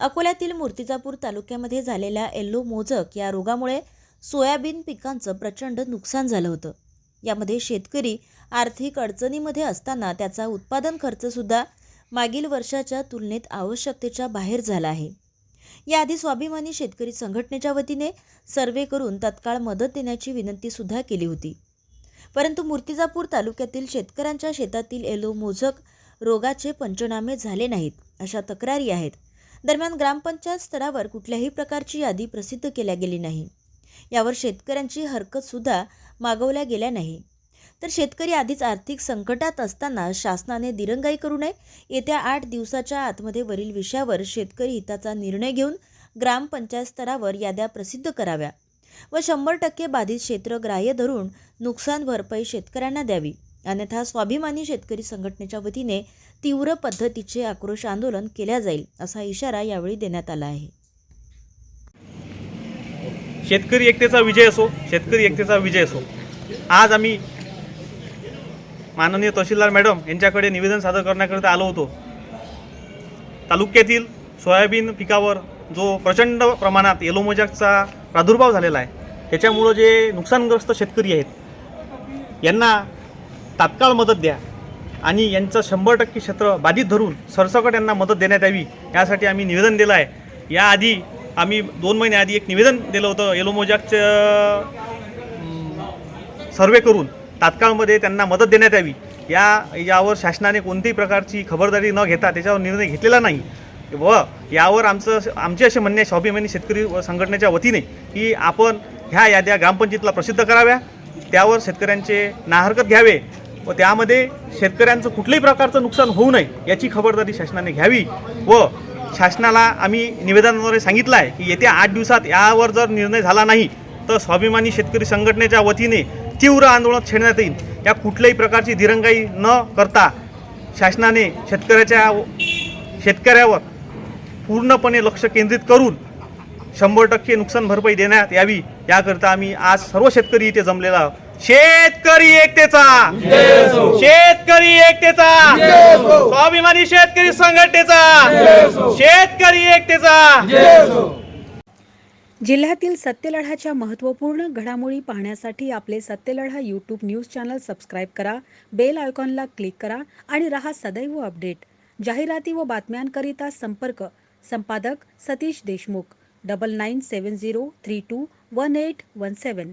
अकोल्यातील मूर्तिजापूर तालुक्यामध्ये झालेल्या येल्लो मोजक या रोगामुळे सोयाबीन पिकांचं प्रचंड नुकसान झालं होतं. यामध्ये शेतकरी आर्थिक अडचणीमध्ये असताना त्याचा उत्पादन खर्चसुद्धा मागील वर्षाच्या तुलनेत आवश्यकतेच्या बाहेर झाला आहे. याआधी स्वाभिमानी शेतकरी संघटनेच्या वतीने सर्वे करून तत्काळ मदत देण्याची विनंतीसुद्धा केली होती. परंतु मूर्तिजापूर तालुक्यातील शेतकऱ्यांच्या शेतातील एलो मोझक रोगाचे पंचनामे झाले नाहीत अशा तक्रारी आहेत. दरम्यान ग्रामपंचायत स्तरावर कुठल्याही प्रकारची यादी प्रसिद्ध केल्या गेली नाही. यावर शेतकऱ्यांची हरकतसुद्धा मागवल्या गेल्या नाही. तर शेतकरी आधीच आर्थिक संकटात असताना शासनाने दिरंगाई करू नये येत्या आठ दिवसाच्या आतमध्ये वरील विषयावर शेतकरी हिताचा निर्णय घेऊन ग्रामपंचायत स्तरावर याद्या प्रसिद्ध कराव्या व शंभर टक्के बाधित क्षेत्र ग्राह्य धरून नुकसान भरपाई शेतकऱ्यांना द्यावी. अन्यथा स्वाभिमानी शेतकरी संघटनेच्या वतीने तीव्र पद्धतीचे आक्रोश आंदोलन केल्या जाईल असा इशारा यावेळी देण्यात आला आहे. शेतकरी एकतेचा विजय असो शेतकरी एकतेचा विजय असो. आज आम्ही माननीय तहसीलदार मॅडम यांच्याकडे निवेदन सादर करण्याकरिता आलो होतो. तालुक्यातील सोयाबीन पिकावर जो प्रचंड प्रमाणात येलोमोजॅकचा प्रादुर्भाव झालेला आहे त्याच्यामुळं जे नुकसानग्रस्त शेतकरी आहेत यांना तात्काळ मदत द्या. आणि यांचं शंभर टक्के क्षेत्र बाधित धरून सरसकट यांना मदत देण्यात यावी यासाठी आम्ही निवेदन दिलं आहे. याआधी आम्ही दोन महिन्याआधी एक निवेदन दिलं होतं येलोमोजॅकचं सर्वे करून तात्काळमध्ये त्यांना मदत देण्यात यावी. या यावर शासनाने कोणत्याही प्रकारची खबरदारी न घेता त्याच्यावर निर्णय घेतलेला नाही. व यावर आमचं आमचे असे म्हणणे स्वाभिमानी शेतकरी संघटनेच्या वतीने की आपण ह्या याद्या ग्रामपंचायतीला प्रसिद्ध कराव्या. त्यावर शेतकऱ्यांचे नाहरकत घ्यावे. व त्यामध्ये शेतकऱ्यांचं कुठल्याही प्रकारचं नुकसान होऊ नये याची खबरदारी शासनाने घ्यावी व शासनाला आम्ही निवेदनाद्वारे सांगितलं आहे की येत्या आठ दिवसात यावर जर निर्णय झाला नाही तर स्वाभिमानी शेतकरी संघटनेच्या वतीने तीव्र आंदोलन छेडण्यात येईल या कुठल्याही प्रकारची दिरंगाई न करता शासनाने शेतकऱ्याच्या शेतकऱ्यावर पूर्णपणे लक्ष केंद्रित करून शंभर टक्के नुकसान भरपाई देण्यात यावी याकरिता आम्ही आज सर्व शेतकरी इथे जमलेला आहोत. शेतकरी एकतेचा. शेतकरी एकतेचा. स्वाभिमानी शेतकरी संघटनेचा. शेतकरी एकतेचा. जिल्ह्यातील सत्यलढाच्या महत्त्वपूर्ण घडामोडी पाहण्यासाठी आपले Satyaladha YouTube news channel subscribe करा बेल आयकॉनला क्लिक करा आणि रहा सदैव अपडेट जाहिराती व बातम्यांकरिता संपर्क. संपादक Satish Deshmukh. Double nine seven zero three two one eight one seven